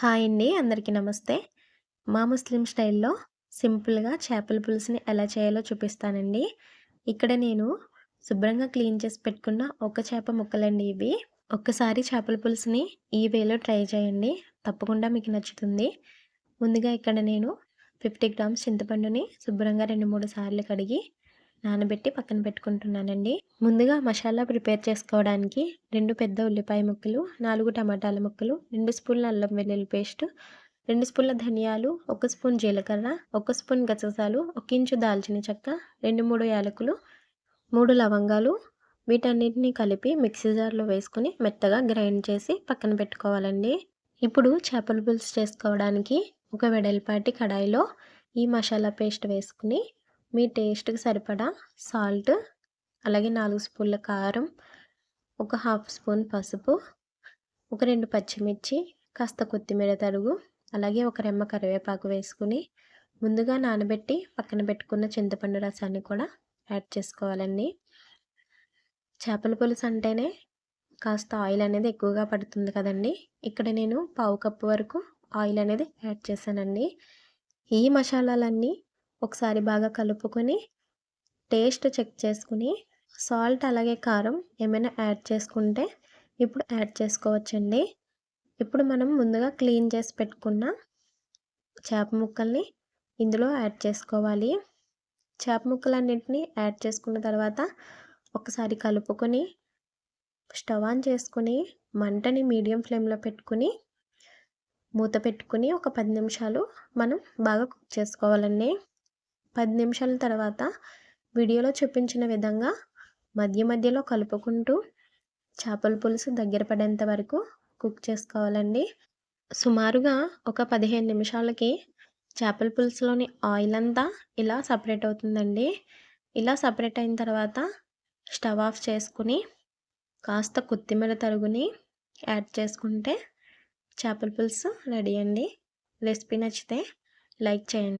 Hi అండి. అందరికీ నమస్తే. మా ముస్లిం స్టైల్లో సింపుల్గా చేపల పులుసుని ఎలా చేయాలో చూపిస్తానండి. ఇక్కడ నేను శుభ్రంగా క్లీన్ చేసి పెట్టుకున్న ఒక చేప ముక్కలండి ఇవి. ఒక్కసారి చేపల పులుసుని ఈ వేలో ట్రై చేయండి. తప్పకుండా మీకు నచ్చుతుంది. ముందుగా ఇక్కడ నేను ఫిఫ్టీ గ్రామ్స్ చింతపండుని శుభ్రంగా రెండు మూడు సార్లు కడిగి నానబెట్టి పక్కన పెట్టుకుంటున్నానండి. ముందుగా మసాలా ప్రిపేర్ చేసుకోవడానికి రెండు పెద్ద ఉల్లిపాయ ముక్కలు నాలుగు టమాటాల ముక్కలు రెండు స్పూన్ల అల్లం వెల్లుల్లి పేస్ట్ రెండు స్పూన్ల ధనియాలు ఒక స్పూన్ జీలకర్ర ఒక స్పూన్ గసగసాలు ఒక ఇంచు దాల్చిన చెక్క రెండు మూడు యాలకులు మూడు లవంగాలు. వీటన్నిటిని కలిపి మిక్సీ జార్లో వేసుకుని మెత్తగా గ్రైండ్ చేసి పక్కన పెట్టుకోవాలండి. ఇప్పుడు చేపల పులుసు చేసుకోవడానికి ఒక వెడల్పాటి కడాయిలో ఈ మసాలా పేస్ట్ వేసుకుని మీ టేస్ట్కి సరిపడా సాల్ట్ అలాగే నాలుగు స్పూన్ల కారం ఒక హాఫ్ స్పూన్ పసుపు ఒక రెండు పచ్చిమిర్చి కాస్త కొత్తిమీర తరుగు అలాగే ఒక రెమ్మ కరివేపాకు వేసుకుని ముందుగా నానబెట్టి పక్కన పెట్టుకున్న చింతపండు రసాన్ని కూడా యాడ్ చేసుకోవాలండి. చేపల పులుసు అంటేనే కాస్త ఆయిల్ అనేది ఎక్కువగా పడుతుంది కదండి. ఇక్కడ నేను పావు కప్పు వరకు ఆయిల్ అనేది యాడ్ చేశానండి. ఈ మసాలాలన్నీ ఒకసారి బాగా కలుపుకొని టేస్ట్ చెక్ చేసుకుని సాల్ట్ అలాగే కారం ఏమైనా యాడ్ చేసుకుంటే ఇప్పుడు యాడ్ చేసుకోవచ్చండి. ఇప్పుడు మనం ముందుగా క్లీన్ చేసి పెట్టుకున్న చేప ముక్కల్ని ఇందులో యాడ్ చేసుకోవాలి. చేప ముక్కలన్నింటినీ యాడ్ చేసుకున్న తర్వాత ఒకసారి కలుపుకొని స్టవ్ ఆన్ చేసుకుని మంటని మీడియం ఫ్లేమ్లో పెట్టుకుని మూత పెట్టుకుని ఒక పది నిమిషాలు మనం బాగా కుక్ చేసుకోవాలండి. పది నిమిషాల తర్వాత వీడియోలో చూపించిన విధంగా మధ్య మధ్యలో కలుపుకుంటూ చేపల పులుసు దగ్గర పడేంత వరకు కుక్ చేసుకోవాలండి. సుమారుగా ఒక పదిహేను నిమిషాలకి చేపల పులుసులోని ఆయిల్ అంతా ఇలా సపరేట్ అవుతుందండి. ఇలా సపరేట్ అయిన తర్వాత స్టవ్ ఆఫ్ చేసుకుని కాస్త కొత్తిమీర తరుగుని యాడ్ చేసుకుంటే చేపల పులుసు రెడీ అండి. రెసిపీ నచ్చితే లైక్ చేయండి.